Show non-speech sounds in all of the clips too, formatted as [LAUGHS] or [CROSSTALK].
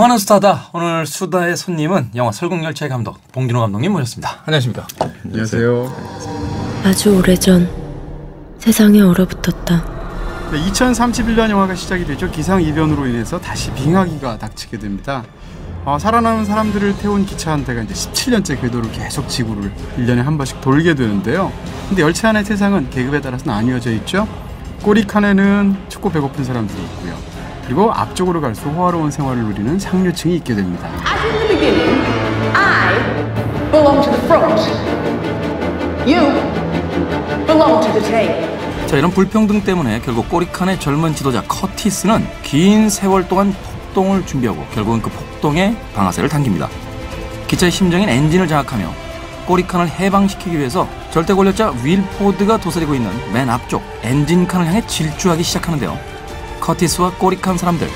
영화는 수다다. 오늘 수다의 손님은 영화 설국열차의 감독 봉준호 감독님 모셨습니다. 안녕하십니까? 안녕하세요. 아주 오래전 세상에 얼어붙었다. 네, 2031년 영화가 시작이 되죠. 기상 이변으로 인해서 다시 빙하기가 닥치게 됩니다. 어, 살아남은 사람들을 태운 기차 한 대가 이제 17년째 궤도를 계속 지구를 1년에 한 번씩 돌게 되는데요. 근데 열차 안의 세상은 계급에 따라서 나뉘어져 있죠. 꼬리 칸에는 춥고 배고픈 사람들이 있고요. 그리고 앞쪽으로 갈수록 호화로운 생활을 누리는 상류층이 있게 됩니다. As in the beginning, I belong to the front. You belong to the tail. 자 이런 불평등 때문에 결국 꼬리칸의 젊은 지도자 커티스는 긴 세월 동안 폭동을 준비하고 결국은 그 폭동에 방아쇠를 당깁니다. 기차의 심장인 엔진을 장악하며 꼬리칸을 해방시키기 위해서 절대 권력자 윌포드가 도사리고 있는 맨 앞쪽 엔진칸을 향해 질주하기 시작하는데요. 커티스와 꼬리칸 사람들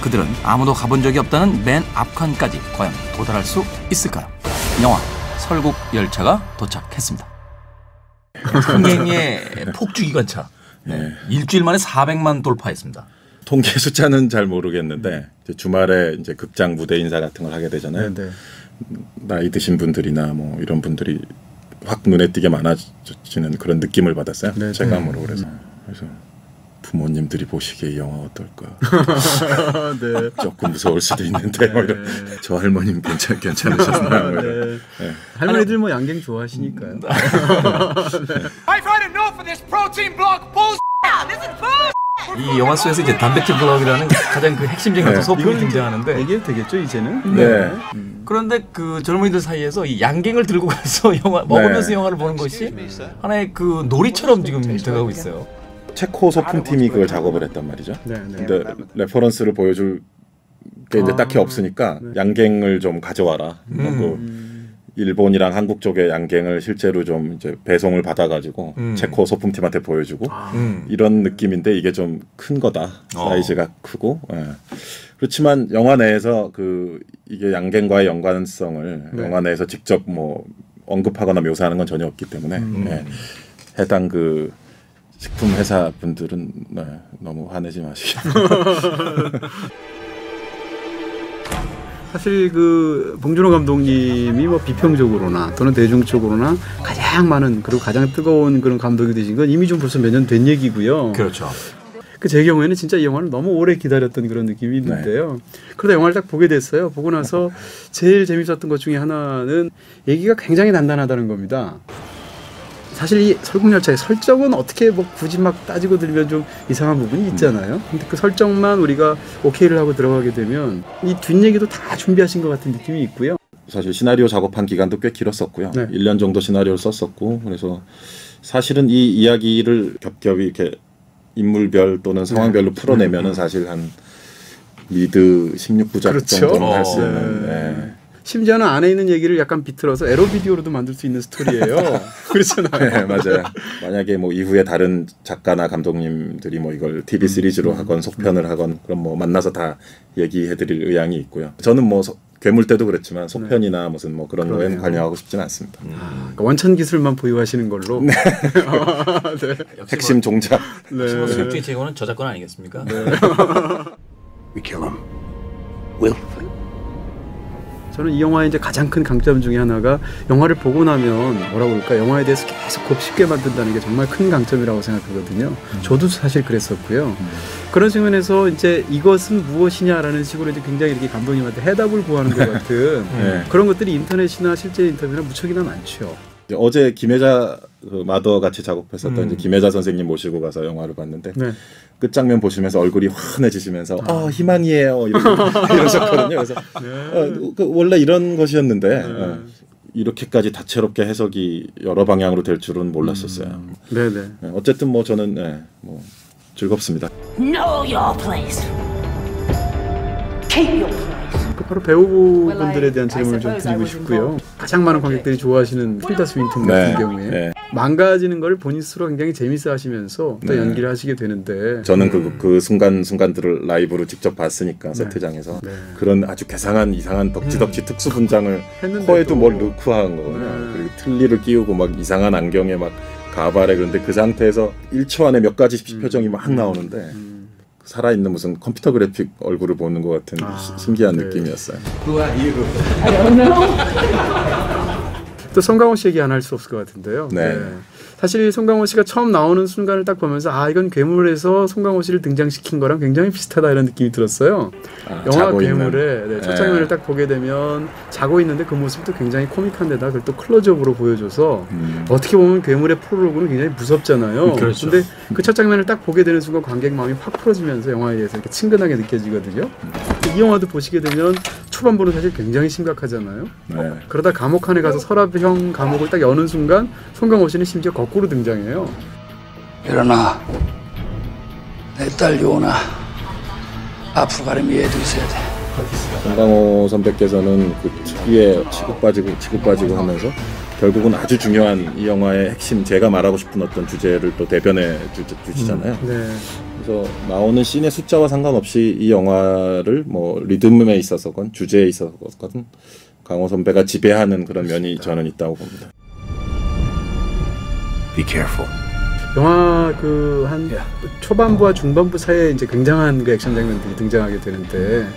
그들은 아무도 가본 적이 없다는 맨 앞칸까지 과연 도달할 수 있을까요? 영화 설국 열차가 도착했습니다. 흥행의 폭주 기관차. 네. 일주일 만에 400만 돌파했습니다. 통계 숫자는 잘 모르겠는데 이제 주말에 이제 극장 무대 인사 같은 걸 하게 되잖아요. 네. 나이 드신 분들이나 뭐 이런 분들이 확 눈에 띄게 많아지는 그런 느낌을 받았어요. 네, 체감으로 그래서 그래서 부모님들이 보시기에 이 영화 어떨까 [LAUGHS] 네. 조금 무서울 수도 있는데 뭐 이런 저 할머님 괜찮 괜찮으셨나요? [LAUGHS] 뭐 이런. 네. 할머니들 뭐 양갱 좋아하시니까요. [LAUGHS] Block bullshit. 이 영화 속에서 이제 단백질 블럭이라는 가장 그 핵심적인 어떤 소품이 등장하는데 얘기해도 되겠죠 이제는? 네. 그런데 그 젊은이들 사이에서 이 양갱을 들고 가서 영화 먹으면서 영화를 보는 것이 하나의 그 놀이처럼 지금 돼가고 있어요. 체코 소품팀이 그걸 작업을 했단 말이죠. 네, 네. 근데 레퍼런스를 보여줄 게 이제 아, 딱히 없으니까 네. 양갱을 좀 가져와라. 하고 일본이랑 한국 쪽의 양갱을 실제로 좀 이제 배송을 받아가지고 음. 체코 소품팀한테 보여주고 음. 이런 느낌인데 이게 좀 큰 거다. 어. 사이즈가 크고. 예. 그렇지만 영화 내에서 그 이게 양갱과의 연관성을 네. 영화 내에서 직접 뭐 언급하거나 묘사하는 건 전혀 없기 때문에 음. 예. 해당 그 식품 회사 분들은 네, 너무 화내지 마시고. [LAUGHS] 사실 그 봉준호 감독님이 뭐 비평적으로나 또는 대중적으로나 가장 많은 그리고 가장 뜨거운 그런 감독이 되신 건 이미 좀 벌써 몇 년 된 얘기고요. 그렇죠. 그 제 경우에는 진짜 이 영화를 너무 오래 기다렸던 그런 느낌이 있는데요. 그러다 영화를 딱 보게 됐어요. 보고 나서 제일 재밌었던 것 중에 하나는 얘기가 굉장히 단단하다는 겁니다. 사실 이 설국열차의 설정은 어떻게 뭐 굳이 막 따지고 들면 좀 이상한 부분이 있잖아요. 근데 그 설정만 우리가 오케이를 하고 들어가게 되면 이 뒷얘기도 다 준비하신 것 같은 느낌이 있고요. 사실 시나리오 작업한 기간도 꽤 길었었고요. 네. 1년 정도 시나리오를 썼었고 그래서 사실은 이 이야기를 겹겹이 이렇게 인물별 또는 상황별로 네. 풀어내면은 사실 한 미드 16부작 그렇죠. 정도는 할수 어. 있는 네. 예. 심지어는 안에 있는 얘기를 약간 비틀어서 에로 비디오로도 만들 수 있는 스토리예요. [LAUGHS] 그렇잖아요. 네, 맞아요. 만약에 뭐 이후에 다른 작가나 감독님들이 뭐 이걸 TV 시리즈로 음. 하건 속편을 하건 그럼 뭐 만나서 다 얘기해드릴 의향이 있고요. 저는 뭐 소- 괴물 때도 그랬지만 속편이나 무슨 뭐 그런 거에는 네. 그러네요. 관여하고 싶지는 않습니다. 그러니까 원천 기술만 보유하시는 걸로. 네. [LAUGHS] 핵심 종작. 네. 수입주의 제공은 저작권 아니겠습니까? [LAUGHS] We kill him. 저는 이 영화의 이제 가장 큰 강점 중에 하나가 영화를 보고 나면 뭐라 그럴까 영화에 대해서 계속 곱씹게 만든다는 게 정말 큰 강점이라고 생각하거든요. 저도 사실 그랬었고요. 그런 측면에서 이제 이것은 무엇이냐라는 식으로 이제 굉장히 이렇게 감독님한테 해답을 구하는 것 [LAUGHS] 같은 네. 그런 것들이 인터넷이나 실제 인터뷰나 무척이나 많죠. 이제 어제 김혜자 그 마더 같이 작업했었던 음. 이제 김혜자 선생님 모시고 가서 영화를 봤는데 네. 끝 장면 보시면서 얼굴이 환해지시면서 아 희망이에요 이러, [LAUGHS] 이러셨거든요. 그래서 어, 그 원래 이런 것이었는데 어, 이렇게까지 다채롭게 해석이 여러 방향으로 될 줄은 몰랐었어요. 네네. 네, 어쨌든 뭐 저는 네, 뭐 즐겁습니다. Know your place. Keep your place. 그 바로 배우분들에 대한 질문을 좀 드리고 싶고요. 가장 많은 관객들이 좋아하시는 틸다 스윈턴 같은 네, 경우에 네. 망가지는 걸 본인 스스로 굉장히 재밌어 하시면서 또 네. 연기를 하시게 되는데 저는 그, 그 순간 순간들을 라이브로 직접 봤으니까 세트장에서 네. 그런 아주 개상한 이상한 덕지덕지 특수 분장을 [LAUGHS] 코에도 뭘 넣고 한 거예요. 네. 그리고 틀니를 끼우고 막 이상한 안경에 막 가발에 그런데 그 상태에서 1초 안에 몇 가지 표정이 막 나오는데 음. 살아있는 무슨 컴퓨터 그래픽 얼굴을 보는 것 같은 아, 시- 신기한 네. 느낌이었어요. 또 송강호 씨 얘기 안 할 수 없을 것 같은데요. 네. 사실 송강호 씨가 처음 나오는 순간을 딱 보면서 아 이건 괴물에서 송강호 씨를 등장시킨 거랑 굉장히 비슷하다 이런 느낌이 들었어요. 아, 영화. 괴물의 네, 첫 네. 장면을 딱 보게 되면 자고 있는데 그 모습도 굉장히 코믹한데다 그걸 또 클로즈업으로 보여줘서 음. 어떻게 보면 괴물의 프롤로그는 굉장히 무섭잖아요. 그렇죠. 근데 그 첫 장면을 딱 보게 되는 순간 관객 마음이 확 풀어지면서 영화에 대해서 이렇게 친근하게 느껴지거든요. 이 영화도 보시게 되면 초반부는 사실 굉장히 심각하잖아요. 네. 그러다 감옥 안에 가서 서랍 형 감옥을 딱 여는 순간 송강호 씨는 심지어 거꾸로 등장해요. 일어나. 내 딸 요나. 앞으로 가려면 얘도 있어야 돼. 송강호 선배께서는 그 특유의 치고 빠지고 치고 빠지고 하면서 결국은 아주 중요한 이 영화의 핵심 제가 말하고 싶은 어떤 주제를 또 대변해 주, 주시잖아요. 네. 그래서 나오는 씬의 숫자와 상관없이 이 영화를 뭐 리듬에 있어서건 주제에 있어서건 강호 선배가 지배하는 그런 면이 저는 있다고 봅니다. Be careful. 영화 그 한 초반부와 중반부 사이에 이제 굉장한 그 액션 장면들이 등장하게 되는데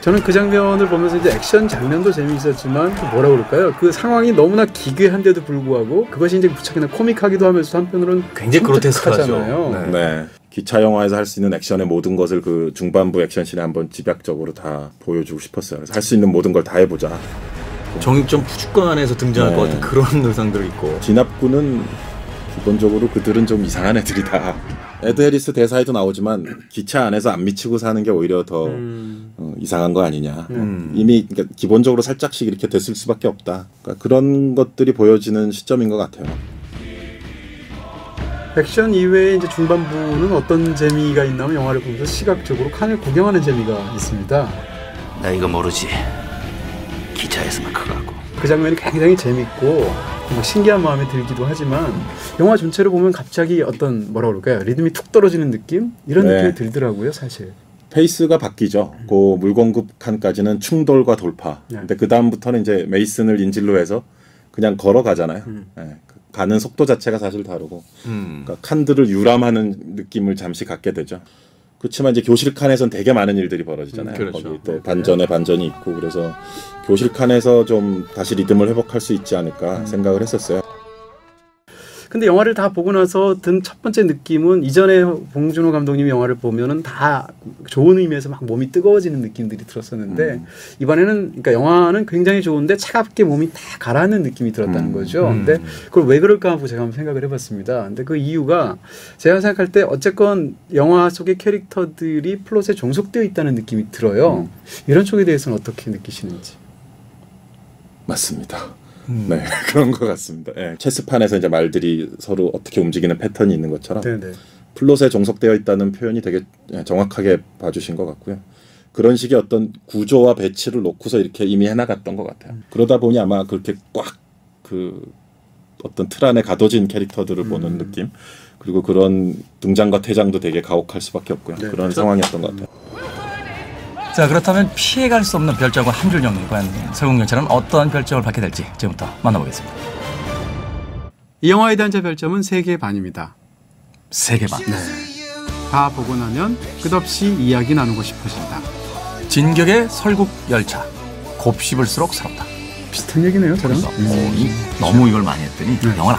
저는 그 장면을 보면서 이제 액션 장면도 재미있었지만 그 뭐라 그럴까요? 그 상황이 너무나 기괴한데도 불구하고 그것이 이제 무척이나 코믹하기도 하면서 한편으로는 굉장히 그로테스크하죠. 섬뜩하잖아요. 네. 네. 기차 영화에서 할 수 있는 액션의 모든 것을 그 중반부 액션씬에 한번 집약적으로 다 보여주고 싶었어요. 그래서 할 수 있는 모든 걸 다 해보자. 정육점 푸주권 안에서 등장할 네. 것 같은 그런 [LAUGHS] 의상들이 있고. 진압군은 기본적으로 그들은 좀 이상한 애들이다. 에드 해리스 대사에도 나오지만 기차 안에서 안 미치고 사는 게 오히려 더 음. 어, 이상한 거 아니냐. 음. 이미 그러니까 기본적으로 살짝씩 이렇게 됐을 수밖에 없다. 그러니까 그런 것들이 보여지는 시점인 것 같아요. 액션 이외에 이제 중반부는 어떤 재미가 있냐면 영화를 보면서 시각적으로 칸을 구경하는 재미가 있습니다. 나 이거 모르지. 기차에서만 그거 하고. 그 장면이 굉장히 재밌고 뭐 신기한 마음이 들기도 하지만 영화 전체를 보면 갑자기 어떤 뭐라 그럴까요 리듬이 툭 떨어지는 느낌 이런 네. 느낌이 들더라고요 사실 페이스가 바뀌죠. 그 물공급 칸까지는 충돌과 돌파. 네. 근데 그 다음부터는 이제 메이슨을 인질로 해서 그냥 걸어가잖아요. 음. 예, 그 가는 속도 자체가 사실 다르고 음. 그러니까 칸들을 유람하는 느낌을 잠시 갖게 되죠. 그렇지만 이제 교실 칸에선 되게 많은 일들이 벌어지잖아요. 음, 그렇죠. 거기 또 반전에 반전이 있고 그래서 교실 칸에서 좀 다시 리듬을 회복할 수 있지 음. 않을까 생각을 했었어요. 근데 영화를 다 보고 나서 든 첫 번째 느낌은 이전에 봉준호 감독님이 영화를 보면은 다 좋은 의미에서 막 몸이 뜨거워지는 느낌들이 들었었는데 음. 이번에는 그러니까 영화는 굉장히 좋은데 차갑게 몸이 다 가라앉는 느낌이 들었다는 음. 거죠. 음. 근데 그걸 왜 그럴까 하고 제가 한번 생각을 해봤습니다. 근데 그 이유가 제가 생각할 때 어쨌건 영화 속의 캐릭터들이 플롯에 종속되어 있다는 느낌이 들어요. 음. 이런 쪽에 대해서는 어떻게 느끼시는지. 맞습니다. 음. 네 [LAUGHS] 그런 것 같습니다. 예, 체스판에서 이제 말들이 서로 어떻게 움직이는 패턴이 있는 것처럼 네네. 플롯에 종속되어 있다는 표현이 되게 예, 정확하게 봐주신 것 같고요. 그런 식의 어떤 구조와 배치를 놓고서 이렇게 이미 해나갔던 것 같아요. 그러다 보니 아마 그렇게 꽉 그 어떤 틀 안에 가둬진 캐릭터들을 보는 느낌 그리고 그런 등장과 퇴장도 되게 가혹할 수밖에 없고요. 네. 그런 상황이었던 것 같아요. 자 그렇다면 피해갈 수 없는 별장과 한줄 영관 설국열차는 어떠한 별장을 받게 될지 지금부터 만나보겠습니다. 이 영화에 대한 제 별점은 3개 반입니다. 세계 반. 다 보고 나면 끝없이 이야기 나누고 싶어진다. 진격의 설국열차. 곱씹을수록 새롭다. 비슷한 얘기네요, 저랑. 그래서 어, 이- 너무 이걸 많이 했더니 영화를